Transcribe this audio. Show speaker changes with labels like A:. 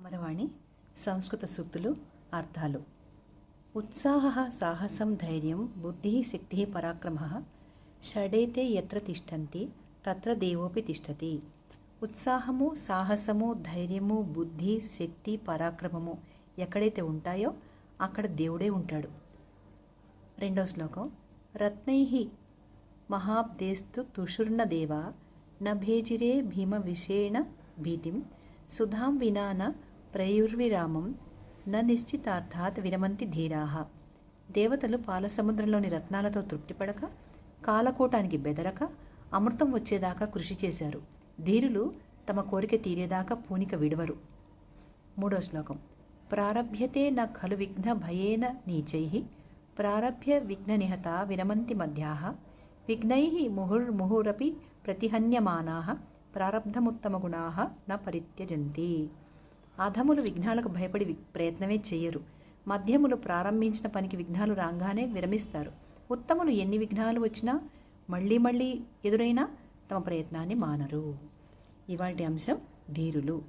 A: అమరవాణి సంస్కృత సూక్తులు అర్థాలు. ఉత్సాహ సాహసం ధైర్యం బుద్ధి శక్తి పరాక్రమ షడైతే ఎత్ర తిష్టంతి తత్ర దేవోపి తిష్టతి. ఉత్సాహము సాహసము ధైర్యము బుద్ధి శక్తి పరాక్రమము ఎక్కడైతే ఉంటాయో అక్కడ దేవుడే ఉంటాడు. రెండో శ్లోకం. రత్నై మహాబ్దేస్తు తుషుర్ణదేవ నభేజిరే భీమ విషేణ భీతిం సుధాం వినా న ప్రయుర్విరామం న నిశ్చితార్థాత్ విరమంతి ధీరాహ దేవతలు పాలసముద్రంలోని రత్నాలతో తృప్తిపడక కాలకూటానికి బెదరక అమృతం వచ్చేదాకా కృషి చేశారు. ధీరులు తమ కోరిక తీరేదాకా పూనిక విడవరు. మూడో శ్లోకం. ప్రారభ్యతే న ఖలు విఘ్న భయేన నీచై. ప్రారభ్య విఘ్ననిహత విరమంతి మధ్యాహ విఘ్నై ముహుర్ముహురపి ప్రతిహన్యమానా. ప్రారబ్ధముత్తమగుణా న పరిత్యజంతి. అధములు విఘ్నాలకు భయపడి వి- ప్రయత్నమే చేయరు మధ్యములు ప్రారంభించిన పనికి విఘ్నాలు రాగానే విరమిస్తారు. ఉత్తములు ఎన్ని విఘ్నాలు వచ్చినా మళ్ళీ మళ్ళీ ఎదురైనా తమ ప్రయత్నాన్ని మానరు. ఇవాటి అంశం ధీరులు.